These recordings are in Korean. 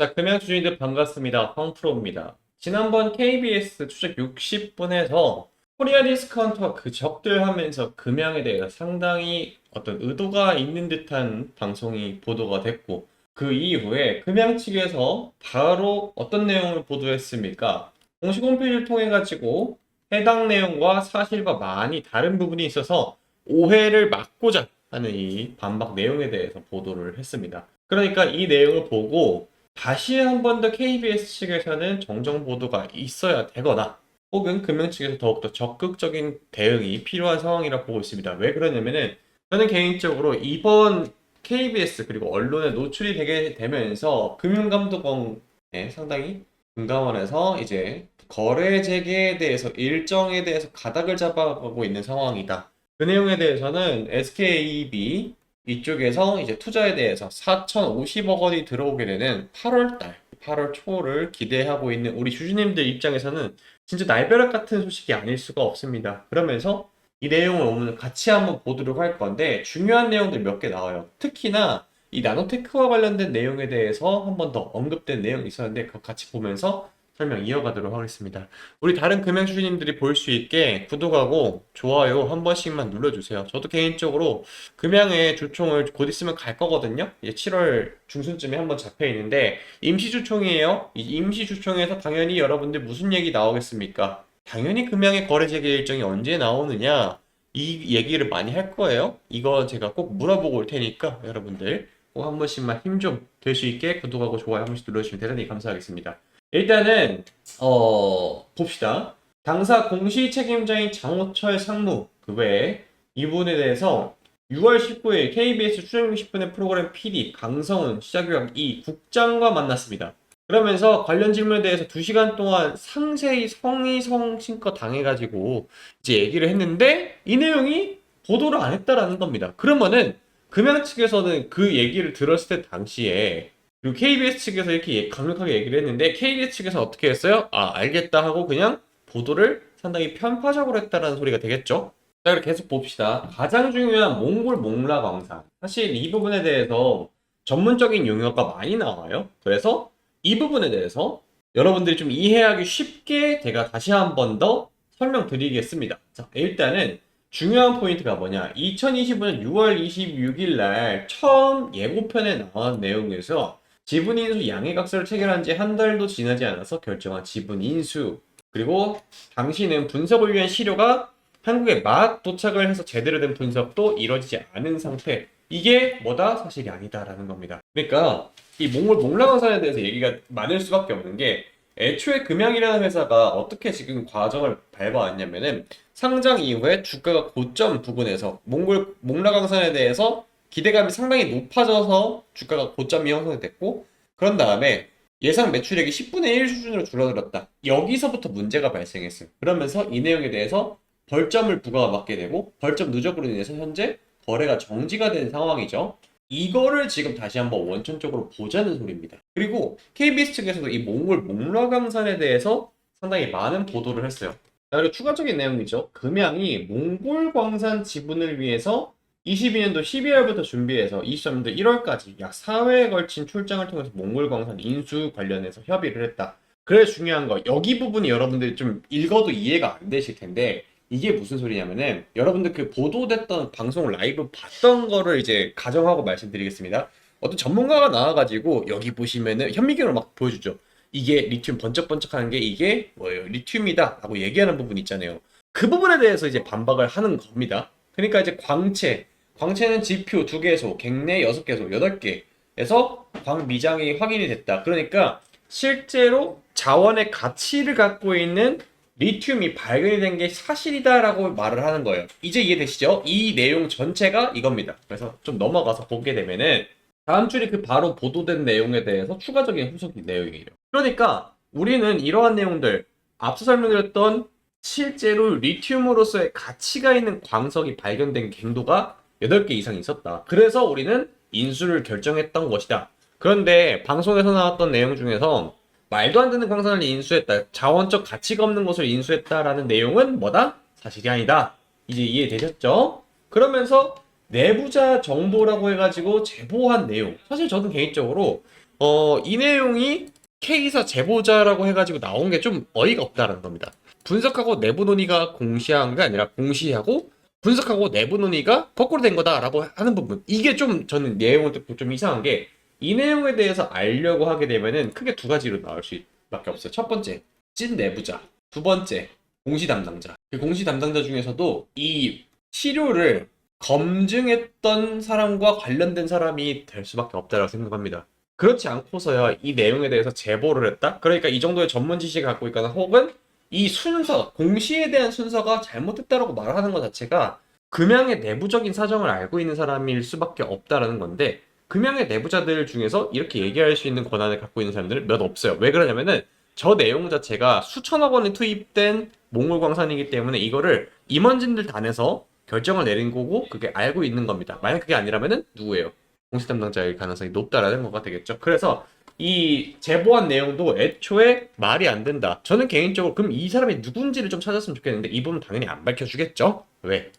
자, 금양 주주님들 반갑습니다. 황프로입니다. 지난번 KBS 추적 60분에서 코리아 디스카운트와 그 적들하면서 금양에 대해서 상당히 어떤 의도가 있는 듯한 방송이 보도가 됐고 그 이후에 금양 측에서 바로 어떤 내용을 보도했습니까? 공식 홈페이지를 통해 가지고 해당 내용과 사실과 많이 다른 부분이 있어서 오해를 막고자 하는 이 반박 내용에 대해서 보도를 했습니다. 그러니까 이 내용을 보고 다시 한 번 더 KBS 측에서는 정정 보도가 있어야 되거나 혹은 금융 측에서 더욱더 적극적인 대응이 필요한 상황이라 보고 있습니다. 왜 그러냐면은 저는 개인적으로 이번 KBS 그리고 언론에 노출이 되게 되면서 금융감독원에 상당히 금감원에서 이제 거래 재개에 대해서 일정에 대해서 가닥을 잡아가고 있는 상황이다. 그 내용에 대해서는 SKB 이쪽에서 이제 투자에 대해서 4,050억 원이 들어오게 되는 8월 달, 8월 초를 기대하고 있는 우리 주주님들 입장에서는 진짜 날벼락 같은 소식이 아닐 수가 없습니다. 그러면서 이 내용을 오늘 같이 한번 보도록 할 건데 중요한 내용들 몇 개 나와요. 특히나 이 나노테크와 관련된 내용에 대해서 한 번 더 언급된 내용이 있었는데 그거 같이 보면서 설명 이어가도록 하겠습니다. 우리 다른 금융 주주님들이 볼 수 있게 구독하고 좋아요 한 번씩만 눌러주세요. 저도 개인적으로 금양의 주총을 곧 있으면 갈 거거든요. 이제 7월 중순쯤에 한번 잡혀 있는데 임시 주총이에요. 이 임시 주총에서 당연히 여러분들 무슨 얘기 나오겠습니까? 당연히 금양의 거래 재개 일정이 언제 나오느냐 이 얘기를 많이 할 거예요. 이거 제가 꼭 물어보고 올 테니까 여러분들 꼭 한 번씩만 힘 좀 될 수 있게 구독하고 좋아요 한 번씩 눌러주시면 대단히 감사하겠습니다. 일단은 어 봅시다. 당사 공시 책임자인 장호철 상무 그 외에 이 부분에 대해서 6월 19일 KBS 추정 60분의 프로그램 PD 강성훈 시작교육 2 국장과 만났습니다. 그러면서 관련 질문에 대해서 2시간 동안 상세히 성의성심껏 당해가지고 이제 얘기를 했는데 이 내용이 보도를 안 했다라는 겁니다. 그러면은 금양 측에서는 그 얘기를 들었을 때 당시에 그리고 KBS 측에서 이렇게 예- 강력하게 얘기를 했는데 KBS 측에서 어떻게 했어요? 아 알겠다 하고 그냥 보도를 상당히 편파적으로 했다라는 소리가 되겠죠. 자, 그럼 계속 봅시다. 가장 중요한 몽골 몽라 광산. 사실 이 부분에 대해서 전문적인 용어가 많이 나와요. 그래서 이 부분에 대해서 여러분들이 좀 이해하기 쉽게 제가 다시 한 번 더 설명드리겠습니다. 자, 일단은 중요한 포인트가 뭐냐. 2025년 6월 26일 날 처음 예고편에 나온 내용에서 지분 인수 양해각서를 체결한 지 한 달도 지나지 않아서 결정한 지분 인수. 그리고 당시는 분석을 위한 시료가 한국에 막 도착을 해서 제대로 된 분석도 이루어지지 않은 상태. 이게 뭐다? 사실이 아니다라는 겁니다. 그러니까 이 몽골 몽라강산에 대해서 얘기가 많을 수밖에 없는 게 애초에 금양이라는 회사가 어떻게 지금 과정을 밟아왔냐면은 상장 이후에 주가가 고점 부근에서 몽골 몽라강산에 대해서 기대감이 상당히 높아져서 주가가 고점이 형성이 됐고 그런 다음에 예상 매출액이 10분의 1 수준으로 줄어들었다. 여기서부터 문제가 발생했어요. 그러면서 이 내용에 대해서 벌점을 부과받게 되고 벌점 누적으로 인해서 현재 거래가 정지가 된 상황이죠. 이거를 지금 다시 한번 원천적으로 보자는 소리입니다. 그리고 KBS 측에서도 이 몽골 몽라강산에 대해서 상당히 많은 보도를 했어요. 자, 그리고 추가적인 내용이죠. 금양이 몽골 광산 지분을 위해서 22년도 12월부터 준비해서 23년도 1월까지 약 4회에 걸친 출장을 통해서 몽골 광산 인수 관련해서 협의를 했다. 그래서 중요한 거 여기 부분이 여러분들이 좀 읽어도 이해가 안 되실 텐데 이게 무슨 소리냐면은 여러분들 그 보도됐던 방송 라이브 봤던 거를 이제 가정하고 말씀드리겠습니다. 어떤 전문가가 나와가지고 여기 보시면은 현미경을 막 보여주죠. 이게 리튬 번쩍번쩍하는 게 이게 뭐예요? 리튬이다라고 얘기하는 부분 있잖아요. 그 부분에 대해서 이제 반박을 하는 겁니다. 그러니까 이제 광채, 광채는 지표 두 개소, 갱내 여섯 개소, 여덟 개에서 광미장이 확인이 됐다. 그러니까 실제로 자원의 가치를 갖고 있는 리튬이 발견이 된 게 사실이다라고 말을 하는 거예요. 이제 이해되시죠? 이 내용 전체가 이겁니다. 그래서 좀 넘어가서 보게 되면은 다음 줄이 그 바로 보도된 내용에 대해서 추가적인 후속 내용이에요. 그러니까 우리는 이러한 내용들 앞서 설명드렸던 실제로 리튬으로서의 가치가 있는 광석이 발견된 갱도가 8개 이상 있었다. 그래서 우리는 인수를 결정했던 것이다. 그런데 방송에서 나왔던 내용 중에서 말도 안 되는 광산을 인수했다. 자원적 가치가 없는 것을 인수했다라는 내용은 뭐다? 사실이 아니다. 이제 이해되셨죠? 그러면서 내부자 정보라고 해가지고 제보한 내용. 사실 저는 개인적으로 어, 이 내용이 K사 제보자라고 해가지고 나온 게 좀 어이가 없다라는 겁니다. 분석하고 내부 논의가 공시한 게 아니라 공시하고 분석하고 내부 논의가 거꾸로 된 거다라고 하는 부분. 이게 좀 저는 듣고 좀 이상한 게 이 내용에 대해서 알려고 하게 되면은 크게 두 가지로 나올 수밖에 없어요. 첫 번째, 찐 내부자. 두 번째, 공시 담당자. 그 공시 담당자 중에서도 이 치료를 검증했던 사람과 관련된 사람이 될 수밖에 없다고 생각합니다. 그렇지 않고서야 이 내용에 대해서 제보를 했다? 그러니까 이 정도의 전문 지식을 갖고 있거나 혹은 이 순서, 공시에 대한 순서가 잘못됐다라고 말하는 것 자체가 금양의 내부적인 사정을 알고 있는 사람일 수밖에 없다라는 건데 금양의 내부자들 중에서 이렇게 얘기할 수 있는 권한을 갖고 있는 사람들은 몇 없어요. 왜 그러냐면은 저 내용 자체가 수천억 원이 투입된 몽골 광산이기 때문에 이거를 임원진들 단에서 결정을 내린 거고 그게 알고 있는 겁니다. 만약 그게 아니라면은 누구예요? 공시 담당자일 가능성이 높다라는 거가 되겠죠. 그래서 이 제보한 내용도 애초에 말이 안 된다. 저는 개인적으로 그럼 이 사람이 누군지를 좀 찾았으면 좋겠는데 이 부분 당연히 안 밝혀주겠죠. 왜?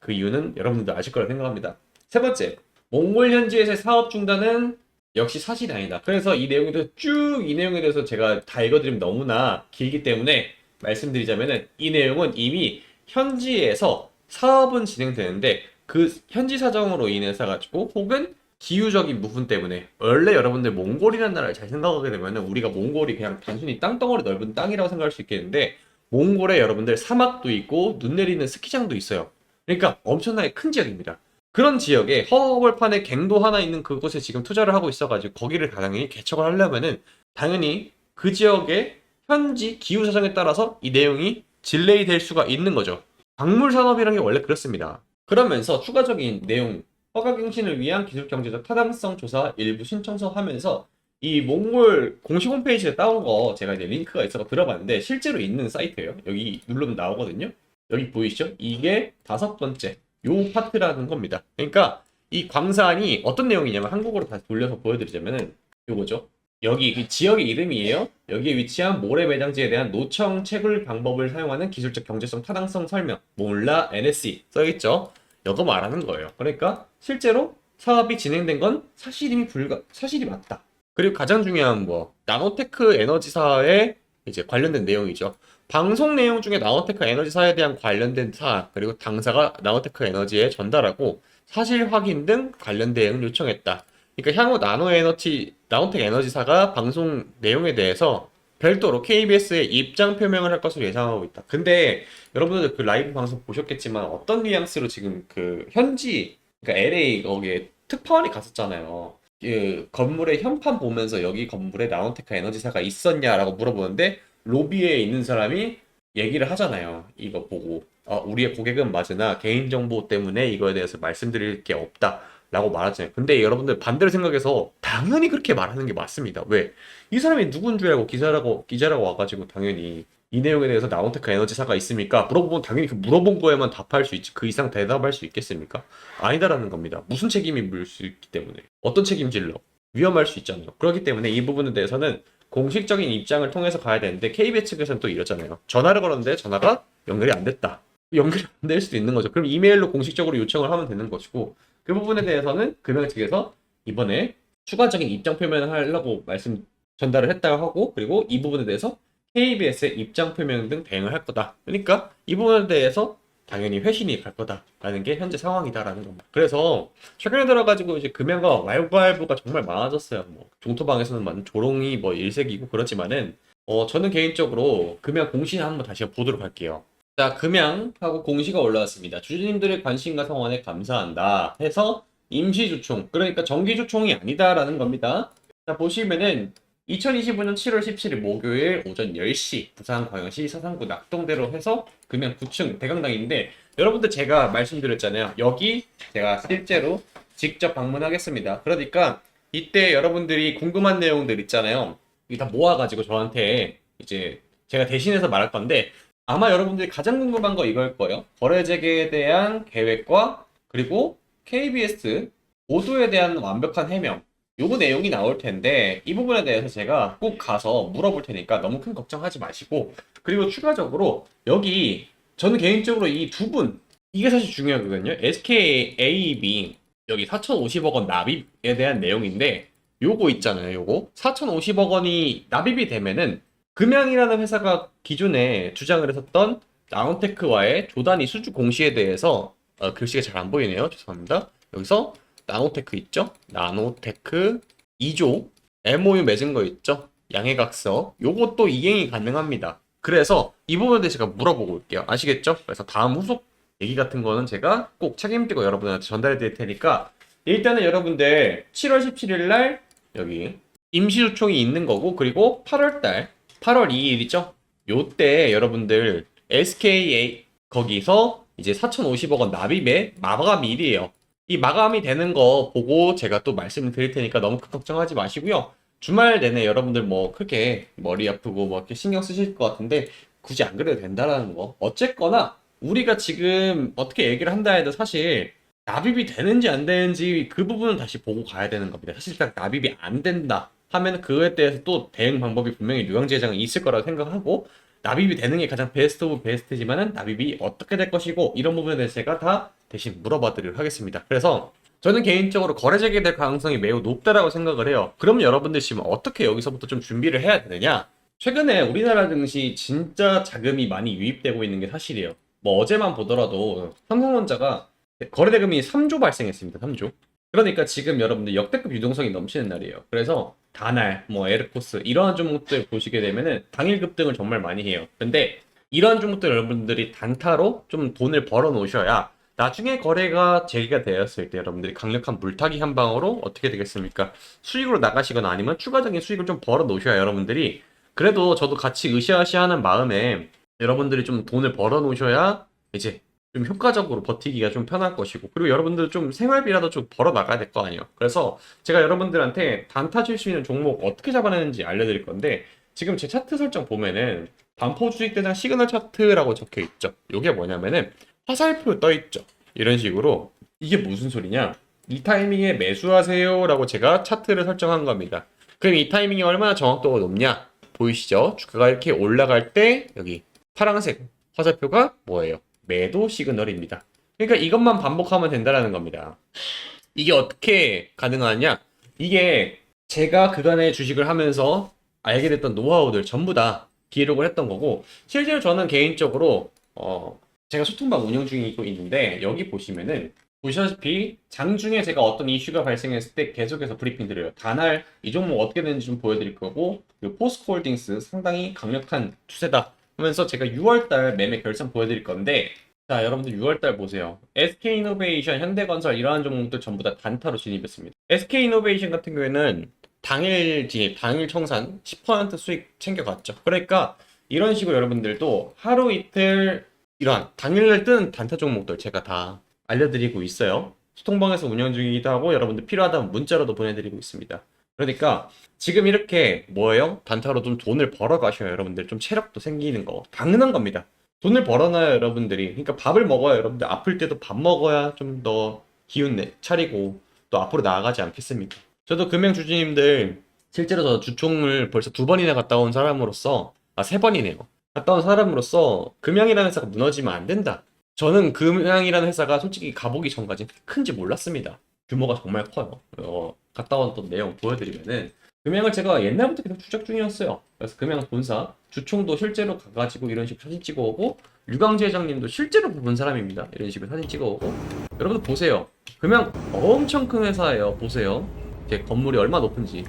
그 이유는 여러분들도 아실 거라 생각합니다. 세 번째, 몽골 현지에서의 사업 중단은 역시 사실이 아니다. 그래서 이 내용에 대해서 쭉 이 내용에 대해서 제가 다 읽어드리면 너무나 길기 때문에 말씀드리자면은 이 내용은 이미 현지에서 사업은 진행되는데 그 현지 사정으로 인해서 가지고 혹은 기후적인 부분 때문에 원래 여러분들 몽골이라는 나라를 잘 생각하게 되면은 우리가 몽골이 그냥 단순히 땅덩어리 넓은 땅이라고 생각할 수 있겠는데 몽골에 여러분들 사막도 있고 눈 내리는 스키장도 있어요. 그러니까 엄청나게 큰 지역입니다. 그런 지역에 허허벌판에 갱도 하나 있는 그곳에 지금 투자를 하고 있어가지고 거기를 당연히 개척을 하려면은 당연히 그 지역의 현지 기후 사정에 따라서 이 내용이 딜레이 될 수가 있는 거죠. 광물 산업이라는 게 원래 그렇습니다. 그러면서 추가적인 내용 허가 갱신을 위한 기술 경제적 타당성 조사 일부 신청서 하면서 이 몽골 공식 홈페이지에 따온 거 제가 이제 링크가 있어서 들어봤는데 실제로 있는 사이트예요. 여기 누르면 나오거든요. 여기 보이시죠? 이게 다섯 번째 요 파트라는 겁니다. 그러니까 이 광산이 어떤 내용이냐면 한국어로 다시 돌려서 보여드리자면은 요거죠. 여기 그 지역의 이름이에요. 여기에 위치한 모래 매장지에 대한 노청 채굴 방법을 사용하는 기술적 경제성 타당성 설명 몰라 NSC 써있죠. 이거 말하는 거예요. 그러니까 실제로 사업이 진행된 건 사실이 불가 사실이 맞다. 그리고 가장 중요한 뭐 나노테크 에너지사에 이제 관련된 내용이죠. 방송 내용 중에 나노테크 에너지사에 대한 관련된 사항 그리고 당사가 나노테크 에너지에 전달하고 사실 확인 등 관련 대응을 요청했다. 그러니까 향후 나노 에너지 나노텍 에너지사가 방송 내용에 대해서 별도로 KBS에 입장 표명을 할 것으로 예상하고 있다. 근데 여러분들 그 라이브 방송 보셨겠지만 어떤 뉘앙스로 지금 그 현지 그러니까 LA 거기에 특파원이 갔었잖아요. 그 건물의 현판 보면서 여기 건물에 나노테크 에너지사가 있었냐라고 물어보는데 로비에 있는 사람이 얘기를 하잖아요. 이거 보고 어, 우리의 고객은 맞으나 개인정보 때문에 이거에 대해서 말씀드릴 게 없다. 라고 말하잖아요. 근데 여러분들 반대로 생각해서 당연히 그렇게 말하는 게 맞습니다. 왜? 이 사람이 누군 줄 알고 기자라고 기자라고 와가지고 당연히 이 내용에 대해서 나온테크 에너지사가 있습니까? 물어보면 당연히 그 물어본 거에만 답할 수 있지 그 이상 대답할 수 있겠습니까? 아니다라는 겁니다. 무슨 책임이 물 수 있기 때문에 어떤 책임질로 위험할 수 있잖아요. 그렇기 때문에 이 부분에 대해서는 공식적인 입장을 통해서 가야 되는데 KBS 측에서는 또 이러잖아요. 전화를 걸었는데 전화가 연결이 안 됐다. 연결이 안 될 수도 있는 거죠. 그럼 이메일로 공식적으로 요청을 하면 되는 것이고 그 부분에 대해서는 금양 측에서 이번에 추가적인 입장 표명을 하려고 말씀 전달을 했다고 하고 그리고 이 부분에 대해서 KBS의 입장 표명 등 대응을 할 거다. 그러니까 이 부분에 대해서 당연히 회신이 갈 거다라는 게 현재 상황이다라는 겁니다. 그래서 최근에 들어가지고 이제 금양과 왈가왈부가 정말 많아졌어요. 뭐 종토방에서는 많은 조롱이 뭐 일색이고 그렇지만은 어 저는 개인적으로 금양 공시 한번 다시 보도록 할게요. 자, 금양하고 공시가 올라왔습니다. 주주님들의 관심과 성원에 감사한다. 해서 임시주총, 그러니까 정기주총이 아니다라는 겁니다. 자, 보시면은 2025년 7월 17일 목요일 오전 10시 부산 광역시 사상구 낙동대로 해서 금양 9층 대강당인데 여러분들 제가 말씀드렸잖아요. 여기 제가 실제로 직접 방문하겠습니다. 그러니까 이때 여러분들이 궁금한 내용들 있잖아요. 이거 다 모아가지고 저한테 이제 제가 대신해서 말할 건데 아마 여러분들이 가장 궁금한 거 이걸 거예요. 거래 재개에 대한 계획과 그리고 KBS 보도에 대한 완벽한 해명. 요거 내용이 나올 텐데 이 부분에 대해서 제가 꼭 가서 물어볼 테니까 너무 큰 걱정하지 마시고 그리고 추가적으로 여기 저는 개인적으로 이 두 분 이게 사실 중요하거든요. SKAB 여기 4,050억 원 납입에 대한 내용인데 요거 있잖아요. 요거 4,050억 원이 납입이 되면은 금양이라는 회사가 기존에 주장을 했었던 나노테크와의 조단위 수주 공시에 대해서 어, 글씨가 잘 안 보이네요. 죄송합니다. 여기서 나노테크 있죠? 나노테크 2조 MOU 맺은 거 있죠? 양해각서 요것도 이행이 가능합니다. 그래서 이 부분에 대해서 제가 물어보고 올게요. 아시겠죠? 그래서 다음 후속 얘기 같은 거는 제가 꼭 책임지고 여러분한테 전달해 드릴 테니까 일단은 여러분들 7월 17일 날 여기 임시 요청이 있는 거고 그리고 8월 달 8월 2일이죠. 요때 여러분들 SKA 거기서 이제 4,050억 원 납입에 마감일이에요. 이 마감이 되는 거 보고 제가 또 말씀을 드릴 테니까 너무 큰 걱정하지 마시고요. 주말 내내 여러분들 뭐 크게 머리 아프고 뭐 이렇게 신경 쓰실 것 같은데 굳이 안 그래도 된다라는 거. 어쨌거나 우리가 지금 어떻게 얘기를 한다 해도 사실 납입이 되는지 안 되는지 그 부분은 다시 보고 가야 되는 겁니다. 사실 딱 납입이 안 된다 하면 그에 대해서 또 대응 방법이 분명히 유형제장은 있을 거라고 생각하고 납입이 되는 게 가장 베스트 오브 베스트지만은 납입이 어떻게 될 것이고 이런 부분에 대해서 제가 다 대신 물어봐 드리도록 하겠습니다. 그래서 저는 개인적으로 거래 재개될 가능성이 매우 높다라고 생각을 해요. 그럼 여러분들 지금 어떻게 여기서부터 좀 준비를 해야 되느냐? 최근에 우리나라 증시 진짜 자금이 많이 유입되고 있는 게 사실이에요. 뭐 어제만 보더라도 삼성전자가 거래 대금이 3조 발생했습니다. 3조. 그러니까 지금 여러분들 역대급 유동성이 넘치는 날이에요. 그래서 다날, 뭐 에르코스 이러한 종목들 보시게 되면은 당일 급등을 정말 많이 해요. 근데 이러한 종목들 여러분들이 단타로 좀 돈을 벌어 놓으셔야 나중에 거래가 재개가 되었을 때 여러분들이 강력한 물타기 한 방으로 어떻게 되겠습니까? 수익으로 나가시거나 아니면 추가적인 수익을 좀 벌어 놓으셔야 여러분들이 그래도 저도 같이 으쌰으쌰 하는 마음에 여러분들이 좀 돈을 벌어 놓으셔야 이제 좀 효과적으로 버티기가 좀 편할 것이고 그리고 여러분들 좀 생활비라도 좀 벌어 나가야 될 거 아니에요. 그래서 제가 여러분들한테 단타 칠 수 있는 종목 어떻게 잡아내는지 알려드릴 건데 지금 제 차트 설정 보면은 반포 주식 대장 시그널 차트라고 적혀 있죠. 이게 뭐냐면은 화살표 떠 있죠. 이런 식으로 이게 무슨 소리냐? 이 타이밍에 매수하세요 라고 제가 차트를 설정한 겁니다. 그럼 이 타이밍이 얼마나 정확도가 높냐? 보이시죠? 주가가 이렇게 올라갈 때 여기 파란색 화살표가 뭐예요? 매도 시그널입니다. 그러니까 이것만 반복하면 된다라는 겁니다. 이게 어떻게 가능하냐? 이게 제가 그간의 주식을 하면서 알게 됐던 노하우들 전부 다 기록을 했던 거고 실제로 저는 개인적으로 어 제가 소통방 운영 중이고 있는데 여기 보시면은 보시다시피 장중에 제가 어떤 이슈가 발생했을 때 계속해서 브리핑 드려요. 다날 이 종목 어떻게 되는지 좀 보여드릴 거고 그리고 포스코 홀딩스 상당히 강력한 추세다 하면서 제가 6월달 매매 결산 보여드릴 건데 자 여러분들 6월달 보세요. SK이노베이션, 현대건설 이러한 종목들 전부 다 단타로 진입했습니다. SK이노베이션 같은 경우에는 당일 진입, 당일 청산 10% 수익 챙겨갔죠. 그러니까 이런 식으로 여러분들도 하루 이틀 이러한 당일날 뜨는 단타 종목들 제가 다 알려드리고 있어요. 소통방에서 운영 중이기도 하고 여러분들 필요하다면 문자로도 보내드리고 있습니다. 그러니까 지금 이렇게 뭐예요? 단타로 좀 돈을 벌어 가셔야 여러분들 좀 체력도 생기는 거 당연한 겁니다. 돈을 벌어놔야 여러분들이 그러니까 밥을 먹어야 여러분들 아플 때도 밥 먹어야 좀 더 기운 내 차리고 또 앞으로 나아가지 않겠습니까? 저도 금행 주주님들 실제로 저 주총을 벌써 두 번이나 갔다 온 사람으로서 아 세 번이네요. 갔다 온 사람으로서 금양이라는 회사가 무너지면 안 된다. 저는 금양이라는 회사가 솔직히 가보기 전까지 큰지 몰랐습니다. 규모가 정말 커요. 어, 갔다 왔던 내용 보여드리면은 금양을 제가 옛날부터 계속 추적 중이었어요. 그래서 금양 본사 주총도 실제로 가가지고 이런 식으로 사진 찍어오고 류광재 회장님도 실제로 본 사람입니다. 이런 식으로 사진 찍어오고 여러분들 보세요. 금양 엄청 큰 회사예요. 보세요. 제 건물이 얼마 높은지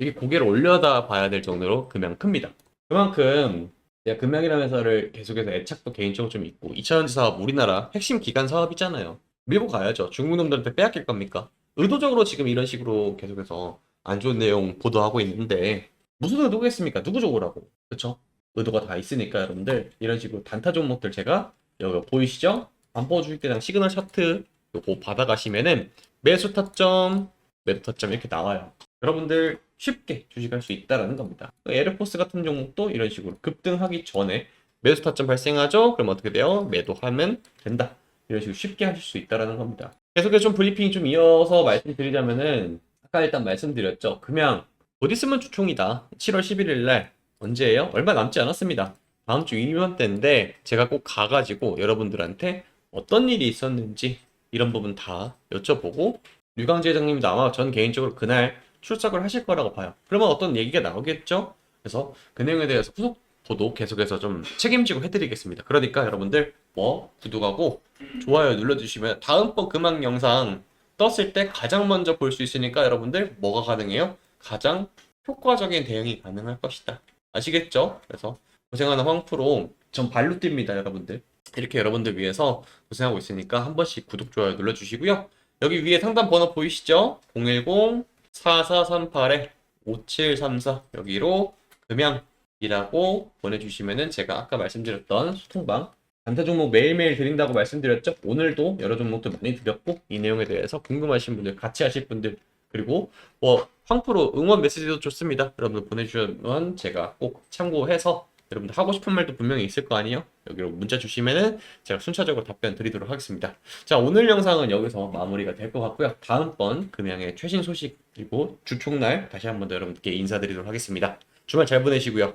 이게 고개를 올려다 봐야 될 정도로 금양 큽니다. 그만큼 제가 금양이라는 회사를 계속해서 애착도 개인적으로 좀 있고 2차전지 사업 우리나라 핵심 기간 사업이잖아요. 밀고 가야죠. 중국 놈들한테 빼앗길 겁니까? 의도적으로 지금 이런 식으로 계속해서 안 좋은 내용 보도하고 있는데 무슨 의도겠습니까? 누구 좋으라고 그쵸? 의도가 다 있으니까 여러분들 이런 식으로 단타 종목들 제가 여기 보이시죠? 반포 주식대장 시그널 차트 요거 받아가시면은 매수 타점, 매도 타점 이렇게 나와요. 여러분들 쉽게 주식할 수 있다라는 겁니다. 에르포스 같은 종목도 이런 식으로 급등하기 전에 매수 타점 발생하죠? 그럼 어떻게 돼요? 매도하면 된다. 이런 식으로 쉽게 하실 수 있다라는 겁니다. 계속해서 좀 브리핑 좀 이어서 말씀드리자면은 아까 일단 말씀드렸죠. 금양 곧 있으면 주총이다. 7월 11일 날 언제예요? 얼마 남지 않았습니다. 다음 주 이맘때인데 제가 꼭 가가지고 여러분들한테 어떤 일이 있었는지 이런 부분 다 여쭤보고 류광재 회장님도 아마 전 개인적으로 그날 출석을 하실 거라고 봐요. 그러면 어떤 얘기가 나오겠죠? 그래서 그 내용에 대해서 후속 보도 계속해서 좀 책임지고 해드리겠습니다. 그러니까 여러분들 뭐 구독하고 좋아요 눌러주시면 다음번 금방 영상 떴을 때 가장 먼저 볼 수 있으니까 여러분들 뭐가 가능해요? 가장 효과적인 대응이 가능할 것이다. 아시겠죠? 그래서 고생하는 황프로 전 발로 뜁니다, 여러분들. 이렇게 여러분들 위해서 고생하고 있으니까 한 번씩 구독, 좋아요 눌러주시고요. 여기 위에 상담 번호 보이시죠? 010-4438-5734 여기로 금양이라고 보내주시면은 제가 아까 말씀드렸던 소통방 단타 종목 매일매일 드린다고 말씀드렸죠? 오늘도 여러 종목들 많이 드렸고 이 내용에 대해서 궁금하신 분들, 같이 하실 분들 그리고 뭐 황프로 응원 메시지도 좋습니다. 여러분들 보내주시면 제가 꼭 참고해서 여러분들 하고 싶은 말도 분명히 있을 거 아니에요? 여기로 문자 주시면은 제가 순차적으로 답변 드리도록 하겠습니다. 자, 오늘 영상은 여기서 마무리가 될 것 같고요. 다음번 금양의 최신 소식 그리고 주총날 다시 한번 더 여러분께 인사드리도록 하겠습니다. 주말 잘 보내시고요.